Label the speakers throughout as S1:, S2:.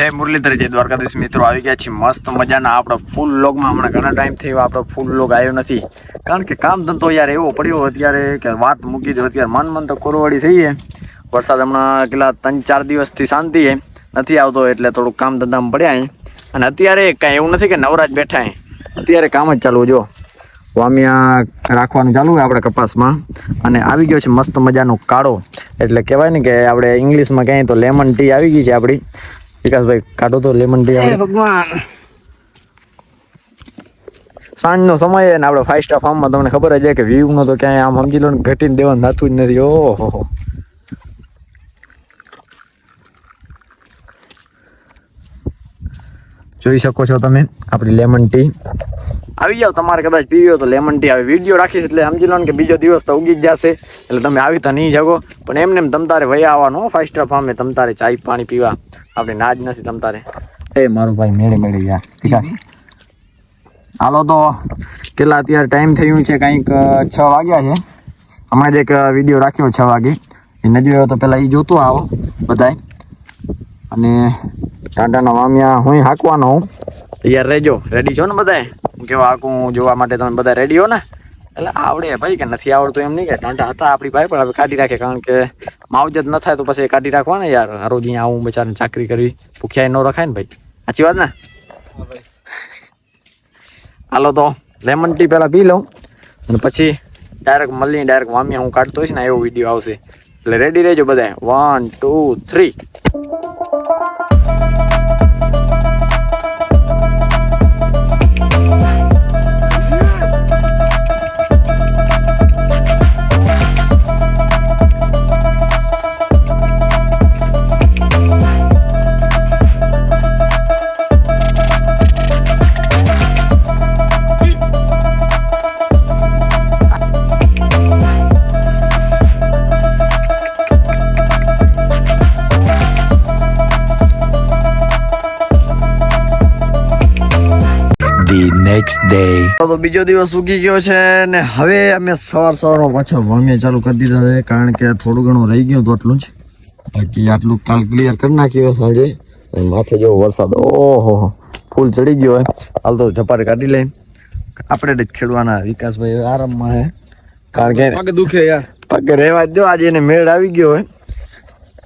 S1: જય મુરલીધર, જય દ્વારકાધીશ મિત્રો. આવી ગયા છે મસ્ત મજાના આપણો ફૂલ લોગમાં હમણાં ઘણા ટાઈમ થયો આપણો ફૂલ લોગ આવ્યો નથી. કારણ કે કામ ધંધો યાર એવો પડ્યો અત્યારે કે વાત મૂકી દો, અત્યારે મન મન તો કોરવાડી થઈ છે. વરસાદ હમણાં કેટલા ત્રણ, ચાર દિવસથી શાંતિ છે. નથી આવતો એટલે થોડુંક કામ ધંધામાં પડ્યા અને અત્યારે કાંઈ એવું નથી કે નવરાજ બેઠા અત્યારે કામ જ ચાલુ જો. વામિયા રાખવાનું ચાલુ હોય આપણે કપાસમાં. અને આવી ગયો છે મસ્ત મજાનો કાળો. એટલે કહેવાય ને કે આપણે ઇંગ્લિશમાં કહીએ તો લેમન ટી આવી ગઈ છે આપણી. વિકાસભાઈ કાઢો તો લેમન ટી
S2: ભગવાન.
S1: સાંજનો સમય ને આપણે ફાઈવ સ્ટાર ફાર્મમાં તમને ખબર જ છે કે વ્યૂનો તો ક્યાંય આમ સમજી લો ને ઘટીને દેવાનું થતું જ નથી. ઓહો જોઈ શકો છો તમે આપણી લેમન ટી આવી જાઓ, તમારે કદાચ પીવ્યો તો લેમન ટી આવે. વીડિયો રાખીશ એટલે સમજી લો કે બીજો દિવસ તો ઉગી જ જશે. એટલે તમે આવી તો નહીં જગો. પણ એમને એમ તારે વયા આવવાનું ફાઇવ સ્ટાર ફાર્મે તમતારે ચાય, પાણી પીવા. આપણે ના જ નથી તમતારે એ મારું ભાઈ મેળે મેળે યાર. વિકાસ હાલો તો કેટલા અત્યારે ટાઈમ થયું છે? કંઈક છ વાગ્યા છે. હમણાં જ એક વીડિયો રાખ્યો છ વાગે. એ ન જોયો તો પહેલાં એ જોતો આવો બધાય. અને ટાંટાના મામિયા હું હાંકવાનો હું. તૈયાર રહેજો. રેડી છો ને બધાય? કેવા આખું જોવા માટે તમે બધા રેડી હો ને? એટલે આવડે ભાઈ કે નથી આવડતું એમ નહીં કે. ટાંટા હતા આપણી ભાઈ પણ હવે કાઢી રાખે કારણ કે માવજત ન થાય તો પછી કાઢી રાખવાના યાર. હારોજ અહીંયા આવું, બચારાને ચાકરી કરવી. ભૂખ્યા ન રખાય ને ભાઈ. સાચી વાત ને? હાલો તો લેમન ટી પહેલાં પી લઉં. અને પછી ડાયરેક્ટ મળીને ડાયરેક્ટ મામી હું કાઢતો હોઈશ ને, એવો વીડિયો આવશે. એટલે રેડી રહેજો બધા one two three
S3: the day day.
S1: તો બીજો દિવસ ઉગી ગયો છે ને હવે અમે સવાર સવારમાં પાછા વામિયા ચાલુ કરી દીધા છે. કારણ કે થોડું ઘણું રહી ગયું તો એટલું જ. બાકી આટલું કાલ ક્લિયર કરી નાખ્યું સાંજે અને માથે જેવો વરસાદ ઓહો ફૂલ ચડી ગયો હોય હાલ તો ઝપાટ કાઢી લઈ આપણે જ ખેડવાના વિકાસભાઈ આરામમાં હે. કારણ કે
S2: પગ દુખે યાર.
S1: પગ રહેવા જ દો આજે એને મેળ આવી ગયો હોય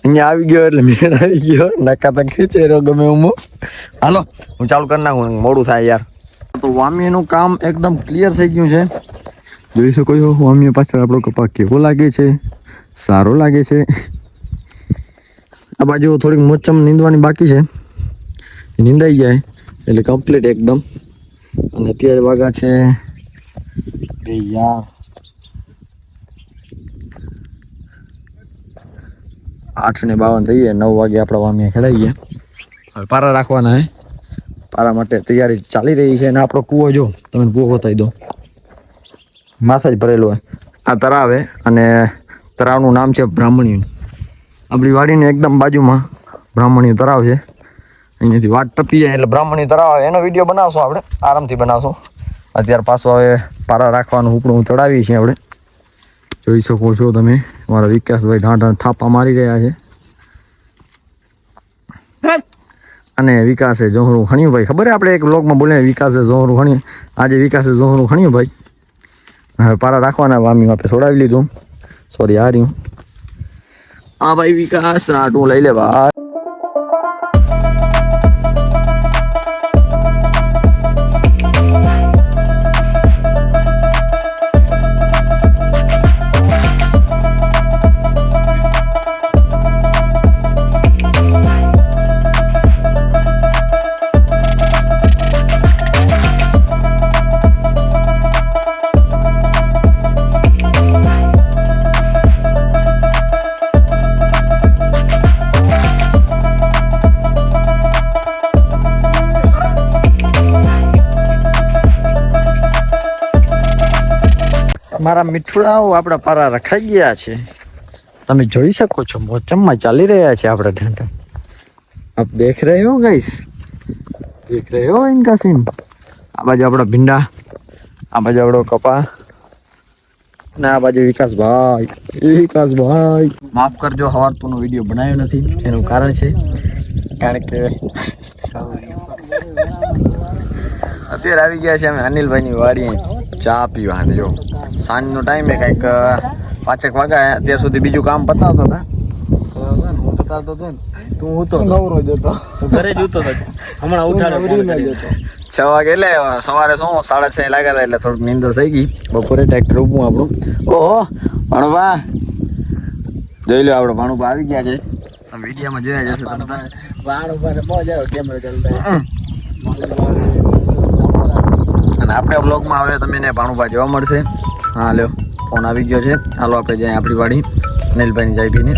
S1: અહીંયા આવી ગયો એટલે મેળ આવી ગયો. નકા તો ખીચે રહ્યો ગમે હું. હાલો હું ચાલુ કરી નાખું મોડું થાય યાર. તો વામીનું કામ એકદમ ક્લિયર થઈ ગયું છે. જોઈ શકો છો વામીએ પાછળ આપણો કપા કેવો લાગે છે, સારો લાગે છે. આ બાજુ થોડીક મોચમ નીંદવાની બાકી છે. નીંદાઈ જાય, એટલે કમ્પ્લીટ એકદમ. અને અત્યારે વાગા છે બે યાર. આઠ ને બાવન થઈ ગયા, નવ વાગે આપણા વામીએ ખેડાઈ ગયા. હવે પારા રાખવાના હે. પારા માટે તૈયારી ચાલી રહી છે અને આપણો કૂવો જો, તમે કૂવો બતાવી દો. માથા જ ભરેલો હોય. આ તરાવ અને તળાવનું નામ છે બ્રાહ્મણિયું. આપણી વાડીની એકદમ બાજુમાં બ્રાહ્મણી તળાવ છે. અહીંયાથી વાટ ટપી જાય એટલે બ્રાહ્મણી આવે. એનો વીડિયો બનાવશો આપણે. આરામથી બનાવશો. અત્યારે પાછો હવે પારા રાખવાનું ઉપડું ચડાવીએ છીએ આપણે. જોઈ શકો છો તમે. મારા વિકાસભાઈ ઢાંઢા થાપા મારી રહ્યા છે. અને વિકાસે જોહરું ખણ્યું ભાઈ. ખબર આપણે એક બ્લોગમાં બોલે, વિકાસે જોહરું ખણ્યું આજે વિકાસે જોહરું ખણ્યું ભાઈ. હવે પારા રાખવાના, વામી આપણે છોડાવી લીધું. સોરી આ રહ્યું હા ભાઈ વિકાસ આટું લઈ લે, ભાઈ. મારા મીઠુડાઓ આપણા પારા રખાઈ ગયા છે. તમે જોઈ શકો છો, મોચમમાં ચાલી રહ્યા છે આપણા ઢંઢા આપ દેખ રહે હો ગાઈસ. દેખ રહે હો ઇનકા સીન. આ બાજુ આપણા ભીંડા, આ બાજુ આપણો કપા, ને આ બાજુ વિકાસભાઈ વિકાસભાઈ. માફ કરજો હવારતુંનો વીડિયો બનાવ્યો નથી, એનું કારણ છે, કારણ કે અત્યારે આવી ગયા છે અમે અનિલભાઈની વાડીએ. ચા પીવા હાથે જો. સાંજનો ટાઈમ એ કંઈક પાંચેક વાગ્યા અત્યાર સુધી બીજું કામ પતાવતો હતા
S2: હું બતાવતો હતો ને. તું ઉતો નવરો જતો. ઘરે જ ઉતો હમણાં ઉઠાડ્યો
S1: છ વાગે એટલે સવારે શું સાડા છ લાગ્યા હતા એટલે થોડુંક નીંદર થઈ ગઈ. બપોરે ટ્રેક્ટર ઉભું આપણું. ઓહો ભણવા જોઈ લો આપણે ભાણુભા આવી ગયા છે. વિડીયોમાં જોયા જશે તમે
S2: ભાણુભા કેમેરો ચાલતા.
S1: આપણે બ્લોગમાં હવે તમને ભાણુભા જોવા મળશે. હા, લ્યો ફોન આવી ગયો છે. હાલો, આપણે જાય આપણી વાડી. નીલભાઈની જાય પીને